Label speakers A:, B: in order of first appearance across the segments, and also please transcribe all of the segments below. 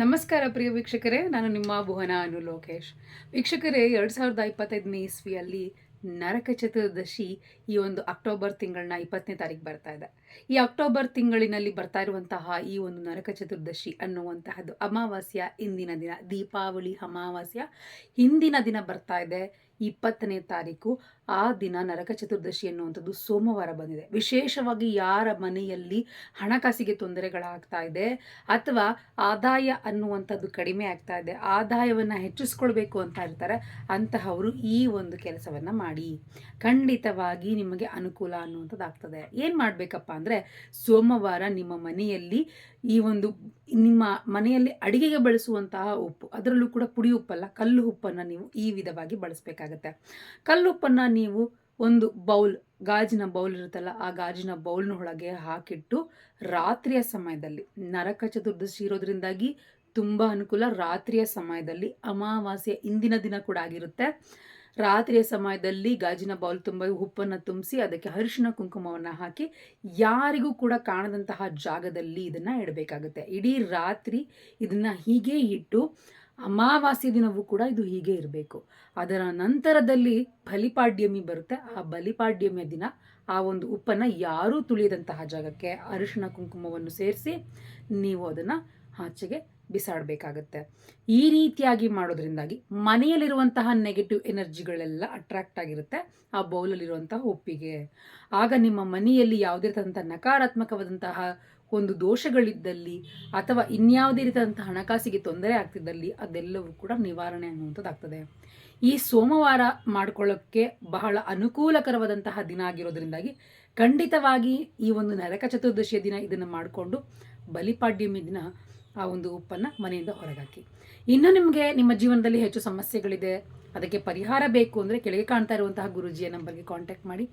A: ನಮಸ್ಕಾರ ಪ್ರಿಯ ವೀಕ್ಷಕರೇ, ನಾನು ನಿಮ್ಮ ಭುವನ ಅನು ಲೋಕೇಶ್. ವೀಕ್ಷಕರೇ, ಎರಡು ಸಾವಿರದ ಇಪ್ಪತ್ತೈದನೇ ಇಸ್ವಿಯಲ್ಲಿ ನರಕ ಚತುರ್ದಶಿ ಈ ಒಂದು ಅಕ್ಟೋಬರ್ ತಿಂಗಳನ್ನ ಇಪ್ಪತ್ತನೇ ತಾರೀಕು ಬರ್ತಾ ಇದೆ. ಈ ಅಕ್ಟೋಬರ್ ತಿಂಗಳಿನಲ್ಲಿ ಬರ್ತಾ ಇರುವಂತಹ ಈ ಒಂದು ನರಕ ಚತುರ್ದಶಿ ಅನ್ನುವಂತಹದ್ದು ಅಮಾವಾಸ್ಯ, ಇಂದಿನ ದಿನ, ದೀಪಾವಳಿ, ಅಮಾವಾಸ್ಯ, ಹಿಂದಿನ ದಿನ ಬರ್ತಾ ಇದೆ. ಇಪ್ಪತ್ತನೇ ತಾರೀಕು ಆ ದಿನ ನರಕ ಚತುರ್ದಶಿ ಎನ್ನುವಂಥದ್ದು ಸೋಮವಾರ ಬಂದಿದೆ. ವಿಶೇಷವಾಗಿ ಯಾರ ಮನೆಯಲ್ಲಿ ಹಣಕಾಸಿಗೆ ತೊಂದರೆಗಳಾಗ್ತಾ ಇದೆ ಅಥವಾ ಆದಾಯ ಅನ್ನುವಂಥದ್ದು ಕಡಿಮೆ ಆಗ್ತಾ ಇದೆ, ಆದಾಯವನ್ನು ಹೆಚ್ಚಿಸ್ಕೊಳ್ಬೇಕು ಅಂತ ಇರ್ತಾರೆ ಅಂತಹವರು ಈ ಒಂದು ಕೆಲಸವನ್ನು ಮಾಡಿ. ಖಂಡಿತವಾಗಿ ನಿಮಗೆ ಅನುಕೂಲ ಅನ್ನುವಂಥದ್ದು ಆಗ್ತದೆ. ಏನು ಮಾಡಬೇಕಪ್ಪ ಅಂದರೆ ಸೋಮವಾರ ನಿಮ್ಮ ಮನೆಯಲ್ಲಿ ಈ ಒಂದು ನಿಮ್ಮ ಮನೆಯಲ್ಲಿ ಅಡಿಗೆಗೆ ಬಳಸುವಂತಹ ಉಪ್ಪು, ಅದರಲ್ಲೂ ಕೂಡ ಪುಡಿ ಉಪ್ಪಲ್ಲ ಕಲ್ಲು ಉಪ್ಪನ್ನು ನೀವು ಈ ವಿಧವಾಗಿ ಬಳಸಬೇಕಾಗತ್ತೆ. ಕಲ್ಲುಪ್ಪನ್ನು ನೀವು ಒಂದು ಬೌಲ್, ಗಾಜಿನ ಬೌಲ್ ಇರುತ್ತಲ್ಲ, ಆ ಗಾಜಿನ ಬೌಲ್ನ ಒಳಗೆ ಹಾಕಿಟ್ಟು ರಾತ್ರಿಯ ಸಮಯದಲ್ಲಿ, ನರಕ ಚತುರ್ದಶಿ ಇರೋದ್ರಿಂದಾಗಿ ತುಂಬ ಅನುಕೂಲ, ರಾತ್ರಿಯ ಸಮಯದಲ್ಲಿ, ಅಮಾವಾಸ್ಯೆ ಇಂದಿನ ದಿನ ಕೂಡ ಆಗಿರುತ್ತೆ. ರಾತ್ರಿಯ ಸಮಯದಲ್ಲಿ ಗಾಜಿನ ಬೌಲ್ ತುಂಬ, ಉಪ್ಪನ್ನು ತುಂಬಿಸಿ, ಅದಕ್ಕೆ ಅರಿಶಿನ ಕುಂಕುಮವನ್ನು ಹಾಕಿ, ಯಾರಿಗೂ ಕೂಡ ಕಾಣದಂತಹ ಜಾಗದಲ್ಲಿ ಇದನ್ನು ಇಡಬೇಕಾಗುತ್ತೆ. ಇಡೀ ರಾತ್ರಿ ಇದನ್ನು ಹೀಗೆ ಇಟ್ಟು ಅಮಾವಾಸ್ಯ ದಿನವೂ ಕೂಡ ಇದು ಹೀಗೆ ಇರಬೇಕು. ಅದರ ನಂತರದಲ್ಲಿ ಬಲಿಪಾಡ್ಯಮಿ ಬರುತ್ತೆ. ಆ ಬಲಿಪಾಡ್ಯಮಿಯ ದಿನ, ಆ ಒಂದು ಉಪ್ಪನ್ನು ಯಾರೂ ತುಳಿಯದಂತಹ ಜಾಗಕ್ಕೆ ಅರಿಶಿಣ ಕುಂಕುಮವನ್ನು ಸೇರಿಸಿ ನೀವು ಅದನ್ನು ಆಚೆಗೆ ಬಿಸಾಡಬೇಕಾಗತ್ತೆ. ಈ ರೀತಿಯಾಗಿ ಮಾಡೋದ್ರಿಂದಾಗಿ ಮನೆಯಲ್ಲಿರುವಂತಹ ನೆಗೆಟಿವ್ ಎನರ್ಜಿಗಳೆಲ್ಲ ಅಟ್ರಾಕ್ಟ್ ಆಗಿರುತ್ತೆ. ಆ ಬೌಲಲ್ಲಿರುವಂತಹ ಉಪ್ಪಿಗೆ. ಆಗ ನಿಮ್ಮ ಮನೆಯಲ್ಲಿ ಯಾವುದೇ ಇರ್ತಕ್ಕಂಥ ನಕಾರಾತ್ಮಕವಾದಂತಹ ಒಂದು ದೋಷಗಳಿದ್ದಲ್ಲಿ ಅಥವಾ ಇನ್ಯಾವುದೇ ರೀತಿಯಾದಂಥ ಹಣಕಾಸಿಗೆ ತೊಂದರೆ ಆಗ್ತಿದ್ದಲ್ಲಿ ಅದೆಲ್ಲವೂ ಕೂಡ ನಿವಾರಣೆ ಅನ್ನುವಂಥದ್ದಾಗ್ತದೆ. ಈ ಸೋಮವಾರ ಮಾಡ್ಕೊಳ್ಳೋಕ್ಕೆ ಬಹಳ ಅನುಕೂಲಕರವಾದಂತಹ ದಿನ ಆಗಿರೋದ್ರಿಂದಾಗಿ ಖಂಡಿತವಾಗಿ ಈ ಒಂದು ನರಕ ಚತುರ್ದಶಿಯ ದಿನ ಇದನ್ನು ಮಾಡಿಕೊಂಡು ಬಲಿಪಾಡ್ಯಮಿ ದಿನ ಆ ಒಂದು ಉಪ್ಪನ್ನು ಮನೆಯಿಂದ ಹೊರಗಾಕಿ. ಇನ್ನು ನಿಮಗೆ ನಿಮ್ಮ ಜೀವನದಲ್ಲಿ ಹೆಚ್ಚು ಸಮಸ್ಯೆಗಳಿದೆ, ಅದಕ್ಕೆ ಪರಿಹಾರ ಬೇಕು ಅಂದರೆ ಕೆಳಗೆ ಕಾಣ್ತಾ ಇರುವಂತಹ ಗುರುಜಿಯ ನಂಬರ್ಗೆ ಕಾಂಟ್ಯಾಕ್ಟ್ ಮಾಡಿ.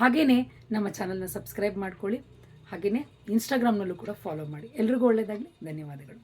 A: ಹಾಗೆಯೇ ನಮ್ಮ ಚಾನಲ್ನ ಸಬ್ಸ್ಕ್ರೈಬ್ ಮಾಡ್ಕೊಳ್ಳಿ. ಹಾಗೆಯೇ ಇನ್ಸ್ಟಾಗ್ರಾಮ್ನಲ್ಲೂ ಕೂಡ ಫಾಲೋ ಮಾಡಿ. ಎಲ್ರಿಗೂ ಒಳ್ಳೆಯದಾಗಲಿ ಧನ್ಯವಾದಗಳು.